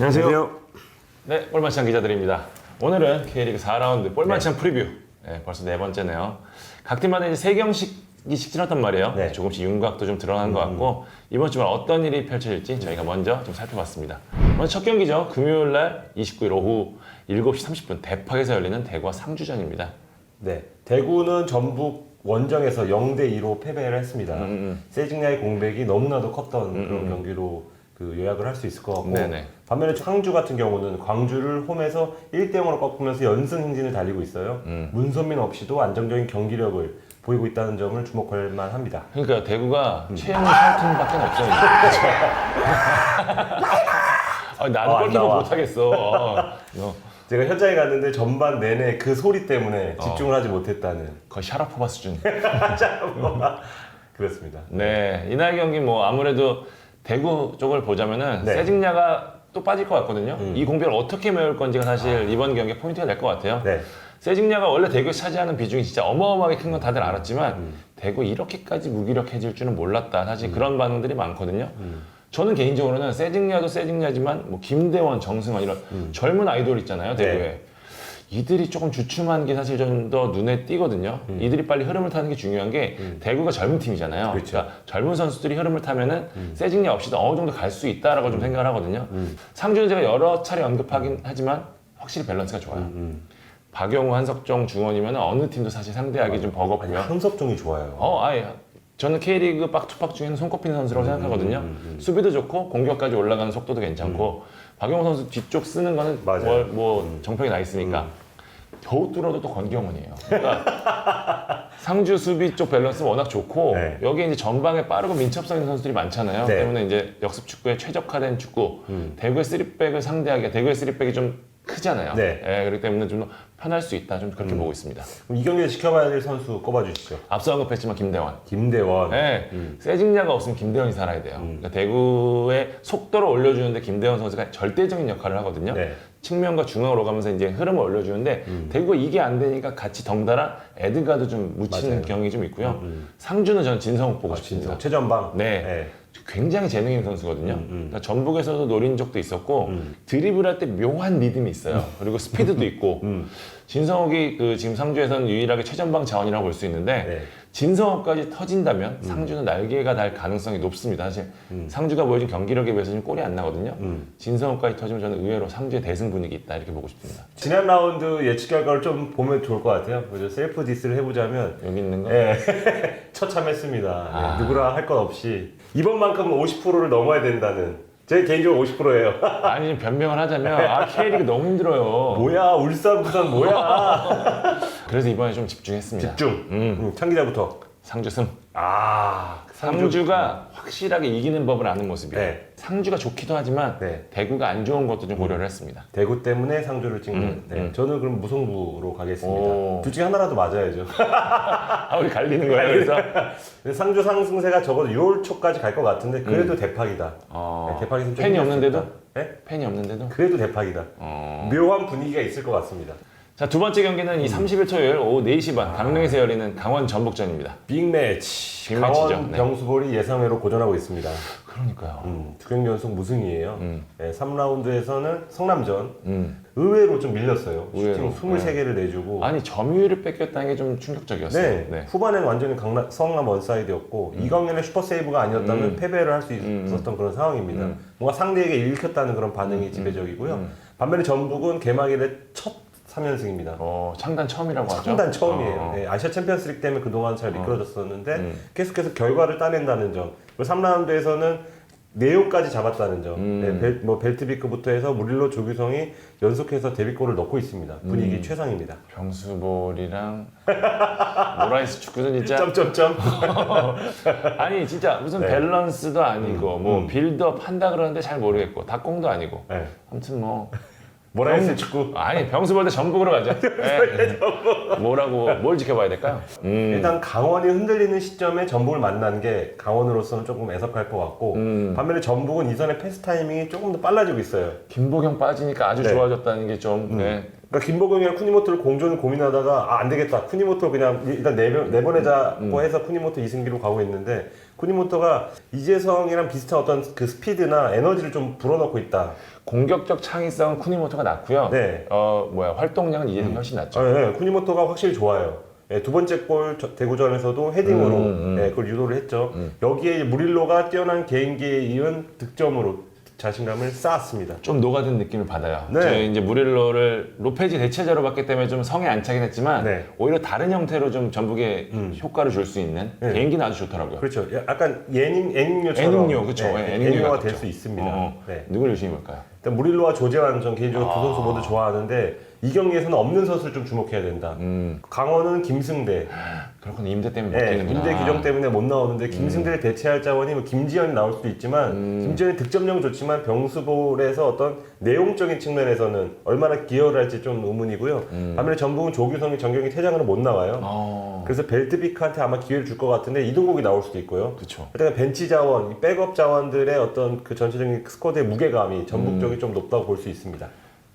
안녕하세요. 네, 볼만찬 기자들입니다. 오늘은 K리그 4라운드 볼만찬 프리뷰. 네, 벌써 네 번째네요. 각 팀마다 이제 세 경씩이 직진했단 말이에요. 네. 조금씩 윤곽도 좀 드러난 것 같고 이번 주말 어떤 일이 펼쳐질지 저희가 먼저 좀 살펴봤습니다. 먼저 첫 경기죠. 금요일 날 29일 오후 7시 30분 대팍에서 열리는 대구와 상주전입니다. 네, 대구는 전북 원정에서 0대 2로 패배를 했습니다. 음, 세징야의 공백이 너무나도 컸던 그런 경기로 그 요약을 할 수 있을 것 같고 네네. 반면에 상주 같은 경우는 광주를 홈에서 1대 0으로 꺾으면서 연승 행진을 달리고 있어요. 음. 문선민 없이도 안정적인 경기력을 보이고 있다는 점을 주목할 만합니다. 그러니까 대구가 음. 최영우 샤우팅밖에 없어요. 아, 나는 어, 안 골키퍼 나와. 못하겠어. 어, 어, 제가 현장에 갔는데 전반 내내 그 소리 때문에 어. 집중을 하지 못했다는 거의 샤라포바 수준. 그렇습니다. 네, 이날 경기 뭐 아무래도 대구 쪽을 보자면은 네. 음. 세징야가 또 빠질 것 같거든요. 이 공백을 어떻게 메울 건지가 사실 이번 경기의 포인트가 될 것 같아요. 네. 세징야가 원래 대구에서 차지하는 비중이 진짜 어마어마하게 큰 건 다들 알았지만 음. 대구 이렇게까지 무기력해질 줄은 몰랐다. 사실 그런 반응들이 많거든요. 음. 저는 개인적으로는 세징야도 세징야지만 뭐 김대원, 정승환 이런 젊은 아이돌 있잖아요 대구에 음. 네. 이들이 조금 주춤한 게 사실 좀더 눈에 띄거든요. 이들이 빨리 흐름을 타는 게 중요한 게 대구가 젊은 팀이잖아요. 음. 그렇죠. 음. 러니까 젊은 선수들이 흐름을 타면은 세징야 없이도 어느 정도 갈 수 있다라고 좀 생각을 하거든요. 음. 상주는 제가 여러 차례 언급하긴 하지만 확실히 밸런스가 좋아요. 음. 박용우, 한석종, 중원이면 어느 팀도 사실 상대하기 좀 아니, 버겁고요. 한석종이 좋아요. 어, 아예. 저는 K리그 빡투팍 중에는 손꼽히는 선수라고 생각하거든요. 수비도 좋고 공격까지 올라가는 속도도 괜찮고 박용호 선수 뒤쪽 쓰는 거는 맞아요. 뭐, 뭐 정평이 나 있으니까 겨우 뚫어도 또 권경원이에요. 그러니까 상주 수비 쪽 밸런스 워낙 좋고 네. 여기에 이제 전방에 빠르고 민첩성 있는 선수들이 많잖아요. 네. 때문에 이제 역습 축구에 최적화된 축구, 대구의 쓰리백을 상대하기가 대구의 쓰리백이 좀 크잖아요. 네. 예, 그렇기 때문에 좀더 편할 수 있다. 좀 그렇게 보고 있습니다. 그럼 이 경기에 지켜봐야 될 선수 꼽아 주시죠. 앞서 언급했지만 김대원. 김대원. 네, 세징야가 없으면 김대원이 살아야 돼요. 음. 그러니까 대구의 속도를 올려주는데 김대원 선수가 절대적인 역할을 하거든요. 네. 음. 측면과 중앙으로 가면서 이제 흐름을 올려주는데 대구가 이게 안 되니까 같이 덩달아 에드가도 좀 묻히는 맞아요. 음, 경향이 좀 있고요. 상주는 저는 진성욱 보고 아, 싶습니다. 진짜 최전방. 네. 굉장히 재능 있는 선수거든요. 음, 그러니까 전북에서도 노린 적도 있었고 드리블할 때 묘한 리듬이 있어요. 그리고 스피드도 있고 음. 진성욱이 그 지금 상주에서는 유일하게 최전방 자원이라고 볼 수 있는데 네. 진성욱까지 터진다면 음. 상주는 날개가 달 가능성이 높습니다. 사실 상주가 보여준 경기력에 비해서 좀 골이 안 나거든요. 음. 진성욱까지 터지면 저는 의외로 상주의 대승 분위기 있다 이렇게 보고 싶습니다. 지난 라운드 예측 결과를 좀 보면 좋을 것 같아요. 먼저 셀프 디스를 해보자면 여기 있는 거. 예, 처참했습니다. 아. 네, 누구라 할 것 없이 이번만큼은 50%를 넘어야 된다는 제 개인적으로 50%예요. 아니 좀 변명을 하자면 아 K리그 너무 힘들어요. 뭐야 울산 부산 뭐야? 그래서 이번에 좀 집중했습니다. 집중. 음, 창 기자부터. 상주 승. 아 상주가 확실하게 이기는 법을 아는 모습이에요. 네. 상주가 좋기도 하지만 네. 대구가 안 좋은 것도 좀 고려를 했습니다. 대구 때문에 상주를 찍는. 음, 네, 음. 저는 그럼 무승부로 가겠습니다. 오. 둘 중에 하나라도 맞아야죠. 아, 우리 갈리는 거예요, 그래서? 근데 상주 상승세가 적어도 6월 초까지 갈 것 같은데 그래도 대박이다. 음. 어, 네, 대박이 좀 팬이 힘들 수 없는데도? 있다. 네? 팬이 없는데도? 그래도 대박이다. 어. 묘한 분위기가 있을 것 같습니다. 자, 두 번째 경기는 이 30일 토요일 오후 4시 반 강릉에서 열리는 강원 전북전입니다. 빅매치. 빅매치죠. 강원 네. 병수볼이 예상외로 고전하고 있습니다. 그러니까요. 음, 두 경기 연속 무승이에요. 음. 네, 3라운드에서는 성남전 음. 의외로 좀 밀렸어요. 의외로. 슈팅 23개를 내주고. 아니, 점유율을 뺏겼다는 게 좀 충격적이었어요. 네, 네. 후반에는 완전히 강남, 성남 원사이드였고 이강인의 슈퍼 세이브가 아니었다면 음. 패배를 할 수 있었던 그런 상황입니다. 음. 뭔가 상대에게 읽혔다는 그런 반응이 지배적이고요. 반면에 전북은 개막일에 첫 3연승입니다. 어, 창단 처음이라고 하죠. 창단 처음이에요. 어. 네, 아시아 챔피언스리그 때문에 그동안 잘 이끌어졌었는데 음. 계속해서 결과를 따낸다는 점. 그리고 3라운드에서는 내용까지 잡았다는 점. 음. 네, 벨, 뭐 벨트비크부터 해서 무릴로 조규성이 연속해서 데뷔골을 넣고 있습니다. 분위기 음. 최상입니다. 병수볼이랑 모라이스 축구는 진짜 점점점. 아니 진짜 무슨 네. 밸런스도 아니고 뭐 음. 빌드업 한다 그러는데 잘 모르겠고 닭공도 아니고 네. 아무튼 뭐 모라이스 병- 축구. 아니 병수 볼 때 전북으로 가죠. 네. 뭐라고 뭘 지켜봐야 될까요? 음. 일단 강원이 흔들리는 시점에 전북을 만난 게 강원으로서는 조금 애석할 것 같고 음. 반면에 전북은 이전에 패스 타이밍이 조금 더 빨라지고 있어요. 김보경 빠지니까 아주 네. 좋아졌다는 게좀 네. 그러니까 김보경이랑 쿠니모토를 공존을 고민하다가 아, 안 되겠다. 쿠니모토 그냥 일단 내보, 내보내자고 음. 해서 쿠니모토 이승기로 가고 있는데 쿠니모토가 이재성이랑 비슷한 어떤 그 스피드나 에너지를 좀 불어넣고 있다. 공격적 창의성은 쿠니모토가 낮고요. 네. 어 뭐야 활동량은 이재성이 훨씬 낮죠. 아, 네, 쿠니모토가 확실히 좋아요. 예, 두 번째 골 저- 대구전에서도 헤딩으로 음, 음. 예, 그걸 유도를 했죠. 여기에 무릴로가 뛰어난 개인기에 이은 득점으로 자신감을 쌓았습니다. 좀 녹아든 느낌을 받아요. 네. 저희 이제 무릴로를 로페지 대체자로 봤기 때문에 좀 성에 안 차긴 했지만 네. 오히려 다른 형태로 좀 전북에 효과를 줄 수 있는 네. 개인기는 아주 좋더라고요. 그렇죠. 약간 예닝 애닝요처럼 애닝요, 그쵸. 예, 애닝요에 애닝요가 가깝죠. 될수 있습니다. 어, 어. 네. 누굴 유심히 볼까요? 일단 무릴로와 조재환 전 개인적으로 아. 두 선수 모두 좋아하는데 이 경기에서는 없는 선수를 좀 주목해야 된다. 음, 강원은 김승대. 그렇구나 임대 때문에 못 네, 뛰는구나. 임대 규정 때문에 못 나오는데 김승대를 대체할 자원이 뭐 김지현이 나올 수도 있지만 음. 김지현이 득점력은 좋지만 병수볼에서 어떤 내용적인 측면에서는 얼마나 기여를 할지 좀 의문이고요. 반면에 전북은 조규성이 전경기 퇴장으로 못 나와요. 음. 어, 그래서 벨트비크한테 아마 기회를 줄 것 같은데 이동국이 나올 수도 있고요. 그렇죠. 일단 벤치 자원, 이 백업 자원들의 어떤 그 전체적인 스쿼드의 무게감이 전북 음. 쪽이 좀 높다고 볼 수 있습니다.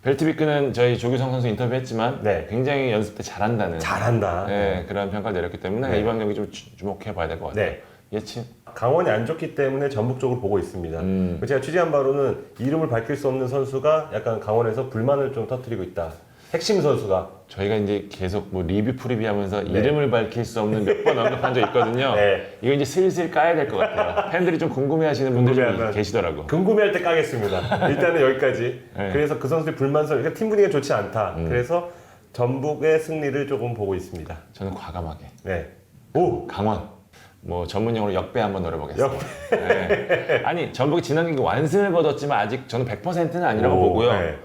벨트비크는 저희 조규성 선수 인터뷰했지만 네. 굉장히 연습 때 잘한다는 잘한다. 네, 그런 평가를 내렸기 때문에 네. 이번 경기 좀 주- 주목해 봐야 될 것 같아요. 네. 예측. 강원이 안 좋기 때문에 전북 쪽으로 보고 있습니다. 음. 제가 취재한 바로는 이름을 밝힐 수 없는 선수가 약간 강원에서 불만을 좀 터뜨리고 있다. 핵심 선수가. 저희가 이제 계속 뭐 리뷰 프리뷰 하면서 이름을 밝힐 수 없는 몇 번 언급한 적 있거든요. 네. 이거 이제 슬슬 까야 될 것 같아요. 팬들이 좀 궁금해 하시는 분들이 계시더라고. 궁금해 할 때 까겠습니다. 일단은 여기까지. 네. 그래서 그 선수의 불만설, 그러니까 팀 분위기가 좋지 않다. 그래서 전북의 승리를 조금 보고 있습니다. 저는 과감하게. 네. 오! 강원. 뭐 전문 용어로 역배 한번 노려보겠습니다. 네. 아니 전북이 지난 경기 완승을 거뒀지만 아직 저는 100%는 아니라고 오, 보고요. 네.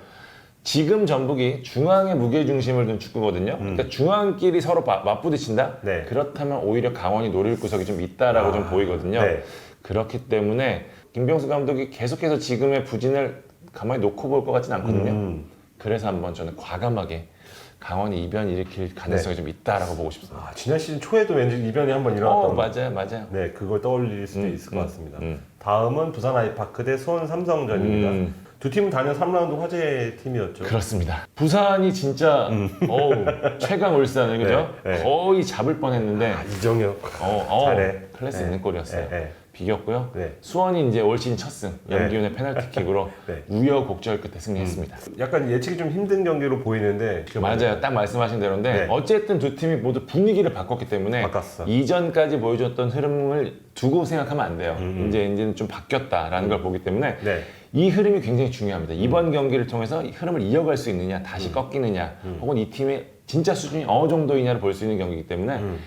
지금 전북이 중앙의 무게 중심을 둔 축구거든요. 그러니까 중앙끼리 서로 바- 맞부딪힌다. 음. 네. 그렇다면 오히려 강원이 노릴 구석이 좀 있다라고 좀 보이거든요. 네. 그렇기 때문에 김병수 감독이 계속해서 지금의 부진을 가만히 놓고 볼 것 같지는 않거든요. 음. 그래서 한번 저는 과감하게 강원이 이변 일으킬 가능성이 좀 있다라고 보고 싶습니다. 아, 지난 시즌 초에도 왠지 이변이 한번 어, 일어났던 맞아요, 맞아요. 네, 그걸 떠올릴 수도 음, 있을 것 음, 같습니다. 음. 다음은 부산 아이파크 대 수원 삼성전입니다. 음. 두 팀은 단연 3라운드 화제 팀이었죠. 그렇습니다. 부산이 진짜 어우, 최강 울산을 그죠? 음. 네, 네. 거의 잡을 뻔했는데 아, 이정혁. 어, 어, 잘해. 클래스 네. 있는 골이었어요. 네, 네. 비겼고요. 네. 수원이 이제 올 시즌 첫 승, 네. 염기훈의 페널티킥으로 네. 우여곡절 끝에 승리했습니다. 약간 예측이 좀 힘든 경기로 보이는데 맞아요. 딱 말씀하신 대로인데 네. 어쨌든 두 팀이 모두 분위기를 바꿨기 때문에 바꿨어. 이전까지 보여줬던 흐름을 두고 생각하면 안 돼요. 이제 이제는 좀 바뀌었다라는 걸 보기 때문에 음. 네. 이 흐름이 굉장히 중요합니다. 이번 경기를 통해서 이 흐름을 이어갈 수 있느냐, 다시 꺾이느냐, 혹은 이 팀의 진짜 수준이 어느 정도이냐를 볼 수 있는 경기이기 때문에 음.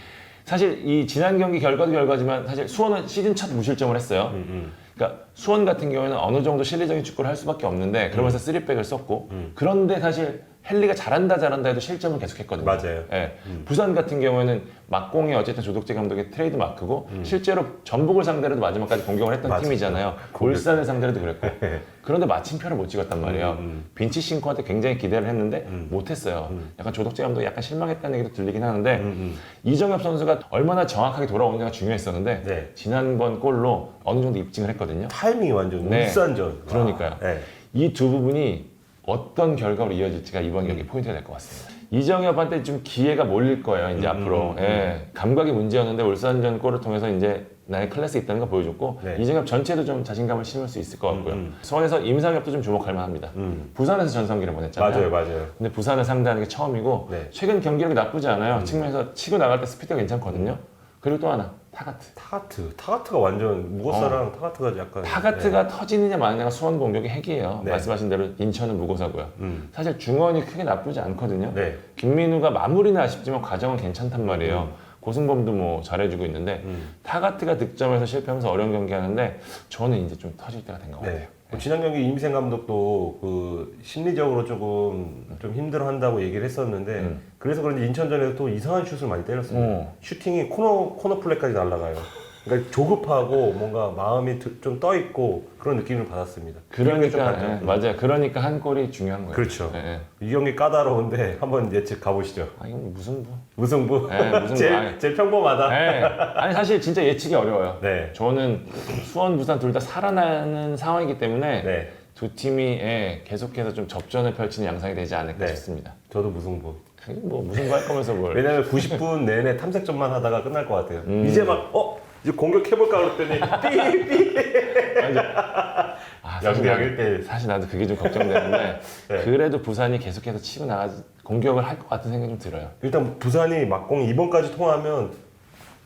사실 이 지난 경기 결과도 결과지만 사실 수원은 시즌 첫 무실점을 했어요. 음, 그러니까 수원 같은 경우에는 어느 정도 실리적인 축구를 할 수밖에 없는데 그러면서 쓰리백을 썼고 그런데 사실 헨리가 잘한다 잘한다 해도 실점을 계속했거든요. 맞아요. 예. 부산 같은 경우에는 막공이 어쨌든 조덕재 감독의 트레이드 마크고 실제로 전북을 상대로도 마지막까지 공격을 했던 맞아요. 팀이잖아요. 울산을 상대로도 그랬고 네. 그런데 마침표를 못 찍었단 말이에요. 빈치 싱코한테 굉장히 기대를 했는데 못했어요. 약간 조덕재 감독이 약간 실망했다는 얘기도 들리긴 하는데 음, 이정엽 선수가 얼마나 정확하게 돌아오느냐가 중요했었는데 네. 지난번 골로 어느 정도 입증을 했거든요. 타이밍이 완전 네. 울산전. 그러니까요. 와, 네. 이 두 부분이 어떤 결과로 이어질지가 이번 경기 포인트가 될 것 같습니다. 이정엽한테 좀 기회가 몰릴 거예요, 이제 앞으로. 예, 감각이 문제였는데 울산전 골을 통해서 이제 나의 클래스 있다는 걸 보여줬고 네. 이정엽 전체도 좀 자신감을 심을 수 있을 것 같고요. 음, 수원에서 임상엽도 좀 주목할 만합니다. 음. 부산에서 전성기를 보냈잖아요. 맞아요, 맞아요. 근데 부산을 상대하는 게 처음이고 네. 최근 경기력이 나쁘지 않아요. 측면에서 치고 나갈 때 스피드가 괜찮거든요. 그리고 또 하나 타가트. 타가트. 타가트가 완전 무고사랑 타가트가 약간. 어. 타가트가 터지느냐 마느냐가 수원 공격의 핵이에요. 네. 말씀하신 대로 인천은 무고사고요. 음. 사실 중원이 크게 나쁘지 않거든요. 네. 김민우가 마무리는 아쉽지만 과정은 괜찮단 말이에요. 고승범도 뭐 잘해주고 있는데 음. 타가트가 득점에서 실패하면서 어려운 경기 하는데 저는 이제 좀 터질 때가 된 것 같아요. 네. 뭐 지난 경기 임생 감독도 그 심리적으로 조금 좀 힘들어 한다고 얘기를 했었는데 음. 그래서 그런지 인천전에서 또 이상한 슛을 많이 때렸어요. 어. 슈팅이 코너 코너 플랫까지 날아가요. 그러니까 조급하고 뭔가 마음이 좀 떠 있고 그런 느낌을 받았습니다. 그러니까. 예, 맞아요. 그러니까 한 골이 중요한 거예요. 그렇죠. 예, 예. 이 경기 까다로운데 한번 예측 가보시죠. 아 이건 무슨 뭐? 무승부. 네, 무승부. 제일, 아니. 제일 평범하다. 예. 아니 사실 진짜 예측이 어려워요. 네. 저는 수원, 부산 둘 다 살아나는 상황이기 때문에 네. 두 팀이 예, 계속해서 좀 접전을 펼치는 양상이 되지 않을까 네. 싶습니다. 저도 무승부. 뭐거할 거면서 뭘? 왜냐면 90분 내내 탐색전만 하다가 끝날 것 같아요. 음. 이제 막 어? 이제 공격해볼까 그랬더니 삐삐 아, 사실, 영대 나도, 1대1. 사실 나도 그게 좀 걱정되는데 네. 그래도 부산이 계속해서 치고 나가 공격을 할 것 같은 생각이 좀 들어요. 일단 부산이 막공 2번까지 통하면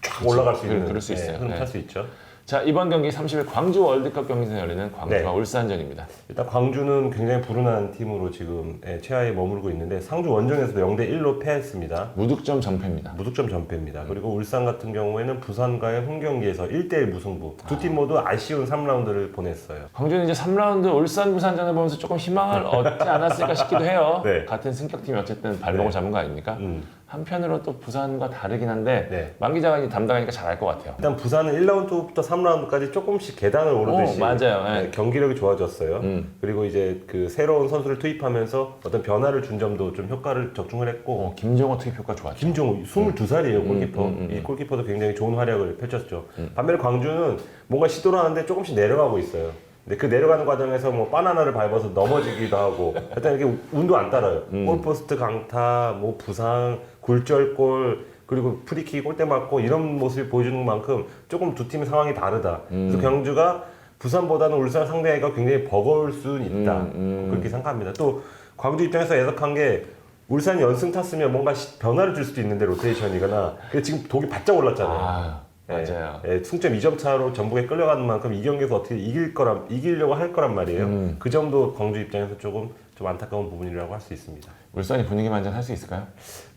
쫙 올라갈 수 그럴- 있는 그럴 수 있어요. 흐름 네. 탈수 있죠. 자 이번 경기 30일 광주 월드컵 경기에서 열리는 광주와 네. 울산전입니다. 일단 광주는 굉장히 불운한 팀으로 지금 예, 최하에 머물고 있는데 상주 원정에서도 0대 1로 패했습니다. 무득점 전패입니다. 무득점 전패입니다. 그리고 울산 같은 경우에는 부산과의 홈 경기에서 1대 1 무승부. 두 팀 모두 아쉬운 3라운드를 보냈어요. 광주는 이제 3라운드 울산 부산전을 보면서 조금 희망을 얻지 않았을까 싶기도 해요. 네. 같은 승격팀이 어쨌든 발목을 네. 잡은 거 아닙니까? 음. 한편으로 또 부산과 다르긴 한데 네. 만 기자가 이제 담당하니까 잘 알 것 같아요. 일단 부산은 1라운드부터 3라운드까지 조금씩 계단을 오르듯이 오, 맞아요. 네. 네, 경기력이 좋아졌어요. 음. 그리고 이제 그 새로운 선수를 투입하면서 어떤 변화를 준 점도 좀 효과를 적중을 했고 어, 김정호 투입 효과 좋았죠. 김종우 22살이에요 골키퍼 음, 음, 음. 이 골키퍼도 굉장히 좋은 활약을 펼쳤죠 반면에 광주는 뭔가 시도를 하는데 조금씩 내려가고 있어요 근데 그 내려가는 과정에서 뭐 바나나를 밟아서 넘어지기도 하고 일단 이렇게 운도 안 따라요 음. 골포스트 강타 뭐 부상 굴절골 그리고 프리킥 골대 맞고 이런 모습을 보여주는 만큼 조금 두 팀의 상황이 다르다 음. 그래서 광주가 부산보다는 울산 상대가 굉장히 버거울 수는 있다 음, 음. 그렇게 생각합니다. 또 광주 입장에서 애석한 게 울산이 연승 탔으면 뭔가 시- 변화를 줄 수도 있는데 로테이션이거나 근데 지금 독이 바짝 올랐잖아요. 아, 예, 맞아요. 예, 승점 2점 차로 전북에 끌려가는 만큼 이 경기에서 어떻게 이길 거란 이기려고 할 거란 말이에요. 음. 그 점도 광주 입장에서 조금 좀 안타까운 부분이라고 할 수 있습니다. 울산이 분위기 반전할 수 있을까요?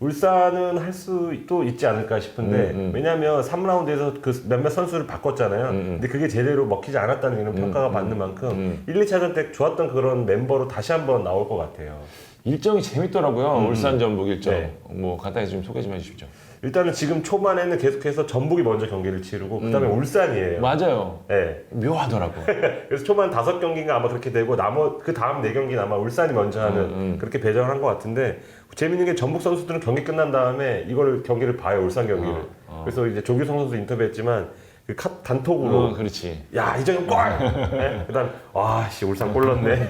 울산은 할 수도 있지 않을까 싶은데 음, 음. 왜냐하면 3라운드에서 그 몇몇 선수를 바꿨잖아요. 음, 음. 근데 그게 제대로 먹히지 않았다는 이런 평가가 받는 만큼 음. 1, 2차전 때 좋았던 그런 멤버로 다시 한번 나올 것 같아요. 일정이 재밌더라고요. 울산 전북 일정. 네. 뭐 간단히 좀 소개 좀 해주십시오. 일단은 지금 초반에는 계속해서 전북이 먼저 경기를 치르고 그다음에 울산이에요. 맞아요. 네. 묘하더라고. 그래서 초반 다섯 경기가 아마 그렇게 되고 나머 그 다음 네 경기는 아마 울산이 먼저 하는 음, 음. 그렇게 배정을 한 것 같은데 재밌는 게 전북 선수들은 경기 끝난 다음에 이걸 경기를 봐요 울산 경기를. 어, 어. 그래서 이제 조규성 선수 인터뷰했지만 그 카, 단톡으로 어, 그렇지. 야 이정현 골. 네? 그다음 와씨 울산 골 넣네.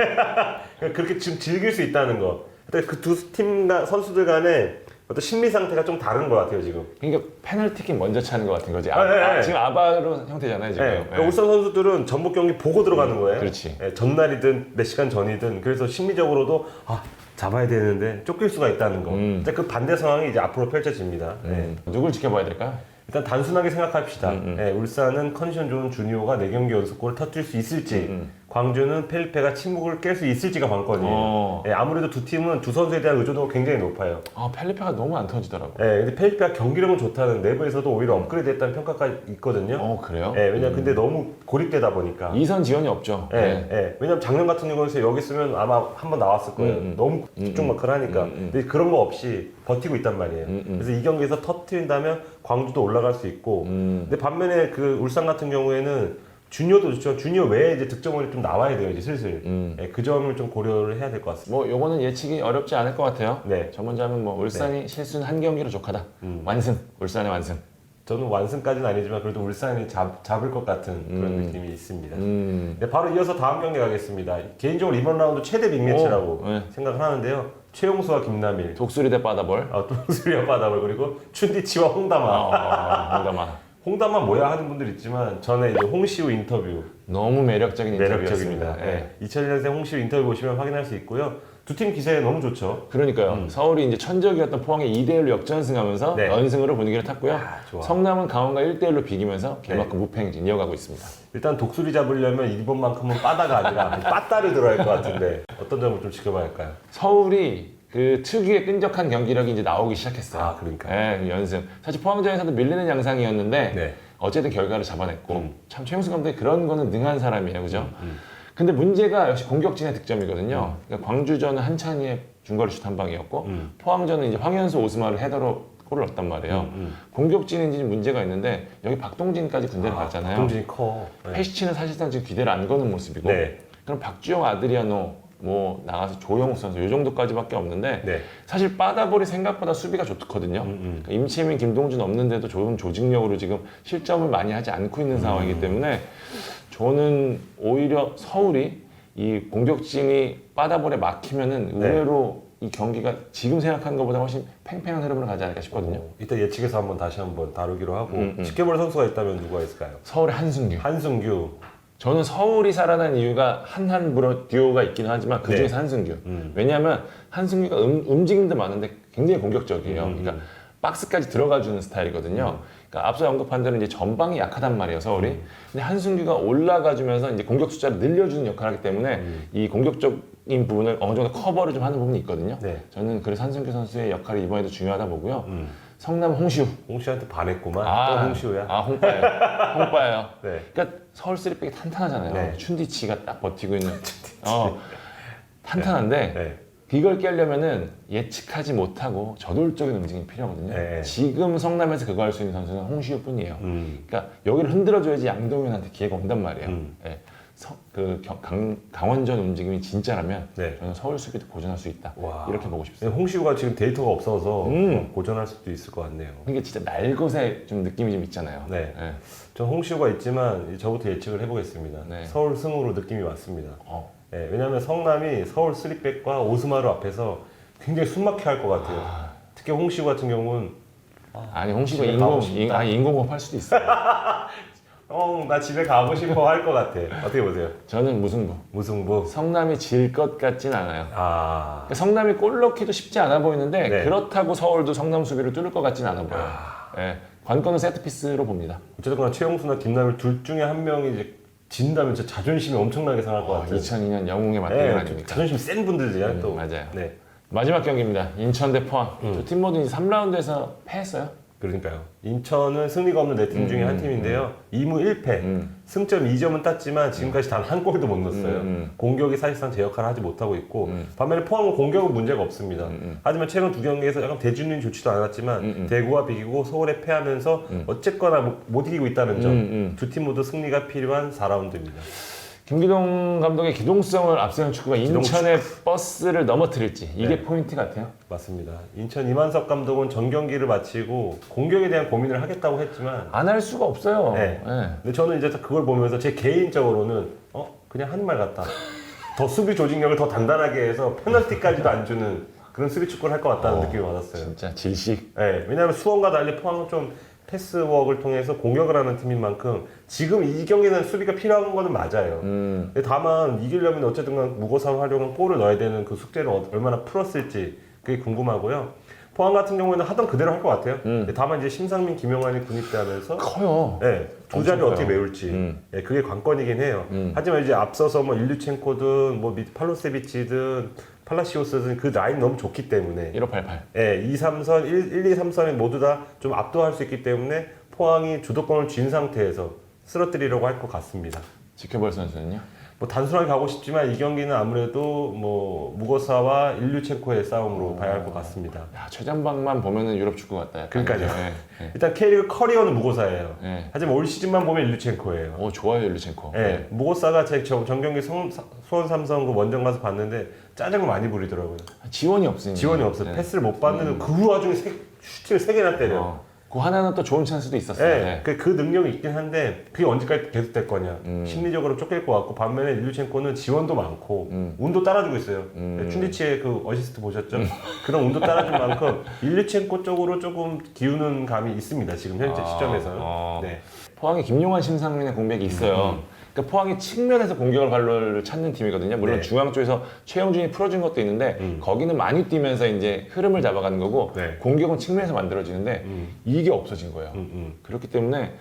그렇게 지금 즐길 수 있다는 거. 그두팀 선수들 간에 어떤 심리 상태가 좀 다른 것 같아요 지금. 그러니까 페널티킥 먼저 차는 것 같은 거지. 아, 네, 네, 아, 네. 지금 아바로 형태잖아요 지금. 네. 네. 그러니까 울산 선수들은 전북 경기 보고 들어가는 거예요. 그렇지. 네, 전날이든 몇 시간 전이든 그래서 심리적으로도 아 잡아야 되는데 쫓길 수가 있다는 거. 음. 근데 그 반대 상황이 이제 앞으로 펼쳐집니다. 네. 음, 누굴 지켜봐야 될까요? 일단 단순하게 생각합시다. 음, 음. 네, 울산은 컨디션 좋은 주니오가 4경기 연속골을 터뜨릴 수 있을지, 음, 광주는 펠리페가 침묵을 깰 수 있을지가 관건이에요. 어. 네, 아무래도 두 팀은 두 선수에 대한 의존도가 굉장히 높아요. 아 펠리페가 너무 안 터지더라고. 네, 근데 펠리페가 경기력은 좋다는 내부에서도 오히려 업그레이드 했다는 평가가 있거든요. 어 그래요? 네, 왜냐 근데 너무 고립되다 보니까. 이선 지원이 없죠. 예, 네. 예. 왜냐면 작년 같은 경우에는 여기 있으면 아마 한 번 나왔을 거예요. 음, 음. 너무 집중 음, 마크를 하니까. 음, 음. 근데 그런 거 없이 버티고 있단 말이에요. 음, 음. 그래서 이 경기에서 터트린다면 광주도 올라갈 수 있고. 음, 근데 반면에 그 울산 같은 경우에는 주니어도 좋죠. 주니어 외에 이제 득점원이 좀 나와야 돼요, 이제 슬슬. 음. 예, 그 점을 좀 고려를 해야 될 것 같습니다. 뭐 요거는 예측이 어렵지 않을 것 같아요. 네. 저 먼저 하면 뭐 울산이 실수는 한 경기로 족하다. 음. 완승. 울산의 완승. 저는 완승까지는 아니지만 그래도 울산이 잡, 잡을 것 같은 그런 음. 느낌이 있습니다. 음. 네, 바로 이어서 다음 경기 가겠습니다. 개인적으로 이번 라운드 최대 빅매치라고 오, 네. 생각을 하는데요. 최용수와 김남일. 독수리 대 바다볼. 아, 동수리와 바다볼 그리고 춘디치와 홍다마. 아, 뭔가 홍다마 뭐야 하는 분들 있지만 전에 이제 홍시우 인터뷰 너무 매력적인 매력적입니다. 네. 네. 2001년생 홍시우 인터뷰 보시면 확인할 수 있고요. 두 팀 기세에 너무 좋죠. 그러니까요. 서울이 이제 천적이었던 포항에 2대 1로 역전승하면서 음. 네. 연승으로 분위기를 탔고요. 아, 좋아. 네. 성남은 강원과 1대 1로 비기면서 개막후 무패행진 이어가고 있습니다. 일단 독수리 잡으려면 이번만큼은 빠다가 아니라 빠따를 들어야 할 것 같은데 어떤 점을 좀 지켜봐야 할까요? 서울이 그 특유의 끈적한 경기력이 이제 나오기 시작했어요. 아, 그러니까. 네, 연승. 사실 포항전에서도 밀리는 양상이었는데 네. 어쨌든 결과를 잡아냈고 음. 참 최용수 감독이 그런 거는 능한 사람이에요, 그죠? 음. 근데 문제가 역시 공격진의 득점이거든요. 그러니까 광주전은 한찬이의 중거리 슛 한 방이었고 음. 포항전은 이제 황현수 오스마를 헤더로 골을 넣었단 말이에요. 음. 공격진인지 문제가 있는데 여기 박동진까지 군대를 갔잖아요. 동진이 커. 네. 페시치는 사실상 지금 기대를 안 거는 모습이고 네. 그럼 박주영 아드리아노 뭐 나가서 조영욱 선수 이 정도까지밖에 없는데 네. 사실 빠다볼이 생각보다 수비가 좋거든요. 음, 음. 그러니까 임채민, 김동준 없는데도 좋은 조직력으로 지금 실점을 많이 하지 않고 있는 음. 상황이기 때문에 저는 오히려 서울이 이 공격진이 빠다볼에 막히면은 네. 의외로 이 경기가 지금 생각하는 것보다 훨씬 팽팽한 흐름으로 가지 않을까 싶거든요. 어, 이따 예측해서 한번 다시 한번 다루기로 하고 음, 음. 지켜볼 선수가 있다면 누가 있을까요? 서울의 한승규. 한승규. 저는 서울이 살아난 이유가 한한 브로 듀오가 있기는 하지만 그 중에서 한승규. 네. 음. 왜냐하면 한승규가 음, 움직임도 많은데 굉장히 공격적이에요. 음, 그러니까 박스까지 들어가 주는 스타일이거든요. 그러니까 앞서 언급한 대로 이제 전방이 약하단 말이에요, 서울이. 음. 근데 한승규가 올라가 주면서 이제 공격 숫자를 늘려주는 역할을 하기 때문에 음. 이 공격적인 부분을 어느 정도 커버를 좀 하는 부분이 있거든요. 네. 저는 그래서 한승규 선수의 역할이 이번에도 중요하다 보고요. 음. 성남 홍시우. 홍시한테 반했구만. 또 홍시우야. 아, 홍빠예요. 홍빠예요. 네. 그러니까 서울 쓰리백이 탄탄하잖아요. 네. 춘디치가 딱 버티고 있는. 어, 탄탄한데 네. 이걸 깨려면은 예측하지 못하고 저돌적인 움직임이 필요하거든요. 네. 지금 성남에서 그거 할 수 있는 선수는 홍시우뿐이에요. 음. 그러니까 여기를 흔들어줘야지 양동현한테 기회가 온단 말이에요. 음. 예. 서- 그 경- 강, 강원전 움직임이 진짜라면 네. 저는 서울 수비도 보존할 수 있다. 와. 이렇게 보고 싶습니다. 홍시우가 지금 데이터가 없어서 음. 고전할 수도 있을 것 같네요. 이게 진짜 날것의 좀 느낌이 좀 있잖아요. 네. 예. 전 홍시우가 있지만 저부터 예측을 해보겠습니다. 네. 서울 승으로 느낌이 왔습니다. 어. 예, 왜냐하면 성남이 서울 쓰리백과 오스마루 앞에서 굉장히 숨막혀 할 것 같아요. 특히 홍시우 같은 경우는 아니 홍시가 인공. 인, 아니 인공호흡 할 수도 있어요. 어, 나 집에 가고 싶어 할 것 같아. 어떻게 보세요? 저는 무승부. 무승부. 성남이 질 것 같진 않아요. 아, 그러니까 성남이 골 넣기도 쉽지 않아 보이는데 네. 그렇다고 서울도 성남 수비를 뚫을 것 같진 않아 보여요. 아. 예. 관건은 세트피스로 봅니다. 어쨌든 최용수나 김남일 둘 중에 한 명이 이제 진다면 진짜 자존심이 엄청나게 상할 것 어, 같아요. 2002년 영웅의 맞대결 네, 아닙니까? 자존심 센 분들이잖아요, 음, 또. 맞아요. 네, 마지막 경기입니다. 인천 대 포항. 음. 저팀 모두 이제 3라운드에서 패했어요. 그러니까요. 인천은 승리가 없는 네 팀 중에 음, 한 팀인데요. 2무 1패. 음. 승점 2점은 땄지만 지금까지 단 한 골도 못 넣었어요. 음, 음. 공격이 사실상 제 역할을 하지 못하고 있고 음. 반면에 포항은 공격은 문제가 없습니다. 음, 음. 하지만 최근 두 경기에서 약간 대준이 좋지도 않았지만 음, 음. 대구와 비기고 서울에 패하면서 음. 어쨌거나 못, 못 이기고 있다는 점. 음, 음. 두팀 모두 승리가 필요한 4라운드입니다. 김기동 감독의 기동성을 앞세운 축구가 인천의 버스를 넘어뜨릴지 이게 네. 포인트 같아요. 맞습니다. 인천 이만석 감독은 전 경기를 마치고 공격에 대한 고민을 하겠다고 했지만 안 할 수가 없어요. 네. 예. 근데 저는 이제 그걸 보면서 제 개인적으로는 어 그냥 한 말 같다. 더 수비 조직력을 더 단단하게 해서 페널티까지도 안 주는 그런 수비 축구를 할 것 같다는 어, 느낌이 받았어요. 진짜 질식. 네, 왜냐하면 수원과 달리 포항은 좀 패스워크를 통해서 공격을 하는 팀인 만큼 지금 이 경기는 수비가 필요한 거는 맞아요. 음. 근데 다만 이기려면 어쨌든 간 무고사 활용은 골을 넣어야 되는 그 숙제를 어- 얼마나 풀었을지 그게 궁금하고요. 포항 같은 경우에는 하던 그대로 할 것 같아요. 음. 다만 이제 심상민, 김영환이 군입대하면서 커요. 네, 두 자리. 어떻게 메울지 음. 네, 그게 관건이긴 해요. 음. 하지만 이제 앞서서 뭐 일류첸코든 뭐 밑- 팔로세비치든 팔라시오스든 그 라인 너무 좋기 때문에 1588. 예, 2, 3선, 1, 1, 2, 3선이 모두 다 좀 압도할 수 있기 때문에 포항이 주도권을 쥔 상태에서 쓰러뜨리려고 할 것 같습니다. 지켜볼 선수는요? 뭐 단순하게 가고 싶지만 이 경기는 아무래도 뭐 무거사와 일류첸코의 싸움으로 봐야 할 것 같습니다. 야, 최전방만 보면은 유럽 축구 같다. 약간. 그러니까요. 예, 예. 일단 K리그 커리어는 무고사예요. 예. 하지만 올 시즌만 보면 일류첸코예요. 오 좋아요 일루첸코. 예, 무고사가 제 전- 전경기 성- 수원 삼성 그 원정 가서 봤는데 짜증을 많이 부리더라고요. 지원이 없으니까. 지원이 없어요. 네. 패스를 못 받는 그 와중에 세, 슈팅을 세 개나 때려. 어. 그 하나는 또 좋은 찬스도 있었어요. 예, 네. 그, 그 능력이 있긴 한데 그게 언제까지 계속 될 거냐. 음. 심리적으로 쫓길 것 같고 반면에 일류첸코는 지원도 많고 음. 운도 따라주고 있어요. 음. 춘리치의 그 어시스트 보셨죠? 그런 운도 따라준 만큼 일류첸코 쪽으로 조금 기우는 감이 있습니다. 지금 현재 아, 시점에서는. 어. 네. 포항에 김용환, 심상민의 공백이 있어요. 그러니까 포항이 측면에서 공격을 발로를 찾는 팀이거든요. 물론 네. 중앙 쪽에서 최영준이 풀어준 것도 있는데 음. 거기는 많이 뛰면서 이제 흐름을 잡아가는 거고 네. 공격은 측면에서 만들어지는데 음. 이게 없어진 거예요. 음, 음, 그렇기 때문에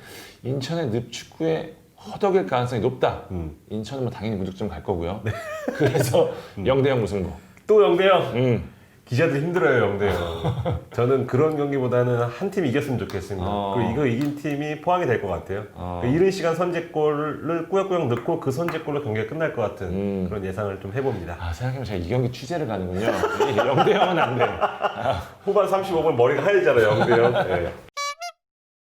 인천의 늪 축구에 허덕일 가능성이 높다. 음. 인천은 뭐 당연히 무득점 갈 거고요. 그래서 0대0 무승부. 또 영대형 음. 기자들 힘들어요 영대형. 저는 그런 경기보다는 한팀 이겼으면 좋겠습니다. 어. 그리고 이거 이긴 팀이 포항이 될 것 같아요. 어. 그 이른 시간 선제골을 꾸역꾸역 넣고 그 선제골로 경기가 끝날 것 같은 음. 그런 예상을 좀 해봅니다. 아 생각해보면 제가 이 경기 취재를 가는군요. 0대 0은 안 돼요. 후반 35분 머리가 하얘잖아요 영대형. 네.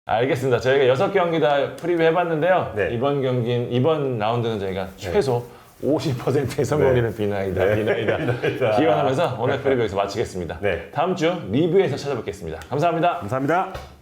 알겠습니다. 저희가 여섯 경기 다 프리뷰 해봤는데요. 네. 이번 경기는 이번 라운드는 저희가 최소 50%의 성공률은 비나이다, 네. 비나이다, 비나이다. 기원하면서 오늘 프리뷰 여기서 마치겠습니다. 네. 다음 주 리뷰에서 찾아뵙겠습니다. 감사합니다. 감사합니다.